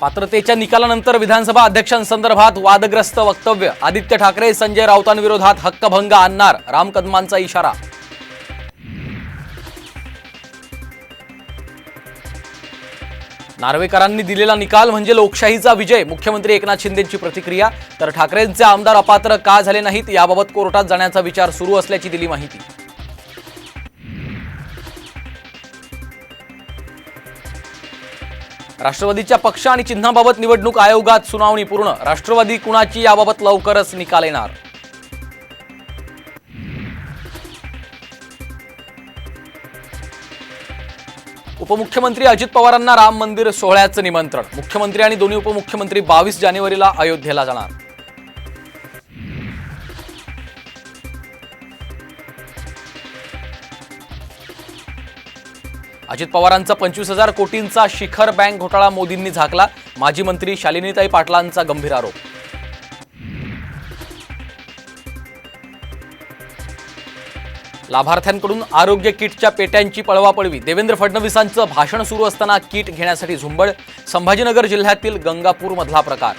पात्रतेच्या निकालानंतर विधानसभा अध्यक्षांसंदर्भात वादग्रस्त वक्तव्य. आदित्य ठाकरे संजय राऊतांविरोधात हक्कभंग आणणार राम कदमांचा इशारा. नार्वेकरांनी दिलेला निकाल म्हणजे लोकशाहीचा विजय मुख्यमंत्री एकनाथ शिंदेची प्रतिक्रिया. तर ठाकरेंचे आमदार अपात्र का झाले नाहीत याबाबत कोर्टात जाण्याचा विचार सुरू असल्याची दिली माहिती. राष्ट्रवादीच्या पक्ष आणि चिन्हाबाबत निवडणूक आयोगात सुनावणी पूर्ण. राष्ट्रवादी कुणाची याबाबत लवकरच निकाल येणार? उपमुख्यमंत्री अजित पवारांना राम मंदिर सोहळ्याचं निमंत्रण. मुख्यमंत्री आणि दोन्ही उपमुख्यमंत्री बावीस जानेवारीला अयोध्येला जाणार. अजित पवारांचा पंचवीस हजार कोटींचा शिखर बँक घोटाळा मोदींनी झाकला. माजी मंत्री शालिनीताई पाटलांचा गंभीर आरोप. लाभार्थ्यांकडून आरोग्य किटच्या पेट्यांची पळवापळवी देवेंद्र फडणवीसांचं भाषण सुरू असताना किट घेण्यासाठी झुंबड. संभाजीनगर जिल्ह्यातील गंगापूर मधला प्रकार.